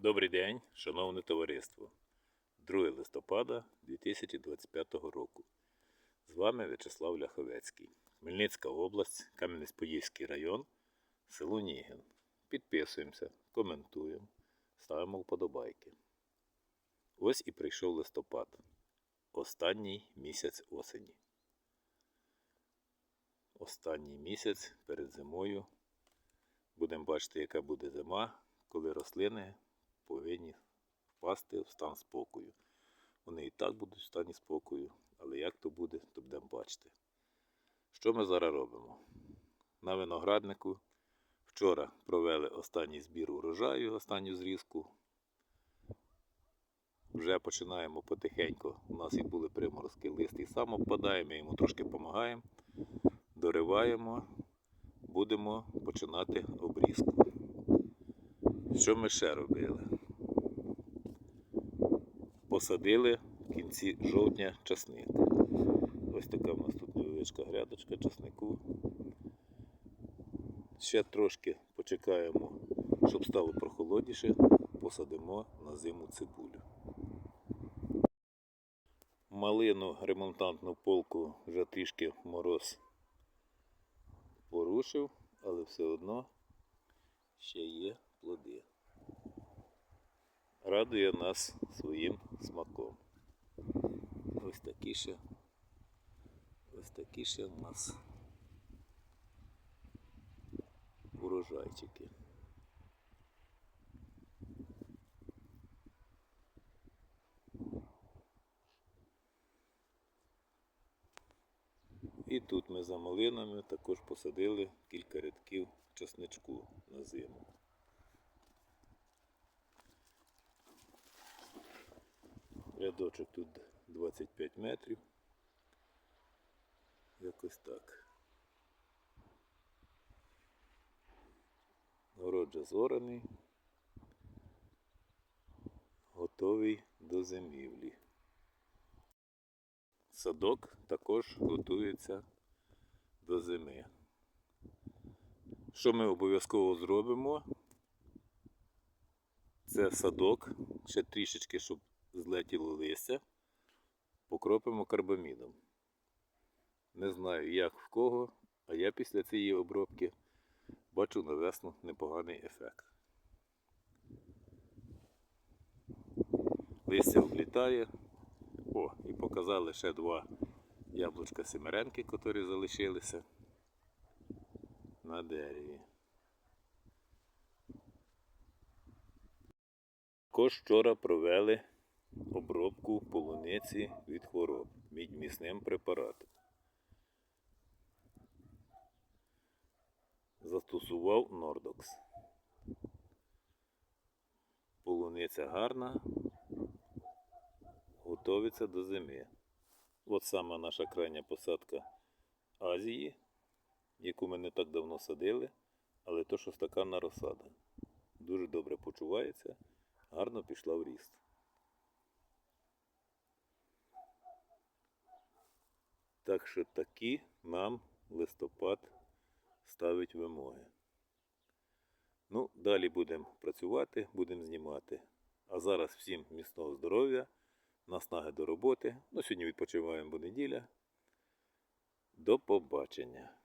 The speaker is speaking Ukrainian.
Добрий день, шановне товариство. 2 листопада 2025 року. З вами В'ячеслав Ляховецький. Хмельницька область, Кам'янець-Подільський район, село Нігін. Підписуємося, коментуємо, ставимо вподобайки. Ось і прийшов листопад. Останній місяць осені. Останній місяць перед зимою. Будемо бачити, яка буде зима, коли рослини повинні впасти в стан спокою. Вони і так будуть в стані спокою, але як то буде, то будемо бачити. Що ми зараз робимо? На винограднику вчора провели останній збір урожаю, останню зрізку. Вже починаємо потихеньку. У нас і були приморозки, лист і сам обпадає, йому трошки допомагаємо, дориваємо, будемо починати обрізку. Що ми ще робили? Посадили в кінці жовтня часник. Ось така в нас тут невеличка грядочка часнику. Ще трошки почекаємо, щоб стало прохолодніше, посадимо на зиму цибулю. Малину ремонтантну полку вже трішки мороз порушив, але все одно ще є плоди. Радує нас своїм смаком. Ось такі ще, ось такі ще в нас урожайчики. І тут ми за малинами також посадили кілька рядків часничку на зиму. Рядочок тут 25 метрів. Якось так. Город же зораний. Готовий до зимівлі. Садок також готується до зими. Що ми обов'язково зробимо? Це садок, ще трішечки, щоб злетіло листя, покропимо карбамідом. Не знаю, як в кого, а я після цієї обробки бачу на весну непоганий ефект. Листя облітає. О, і показали ще два яблучка семеренки, які залишилися на дереві. Також вчора провели обробку полуниці від хвороб мідьмісним препаратом. Застосував Нордокс. Полуниця гарна, готовиться до зими. От саме наша крайня посадка Азії, яку ми не так давно садили, але то, що стаканна розсада. Дуже добре почувається, гарно пішла в ріст. Так що такі нам листопад ставить вимоги. Ну, далі будемо працювати, будемо знімати. А зараз всім міцного здоров'я, наснаги до роботи. Ну, сьогодні відпочиваємо, бо неділя. До побачення.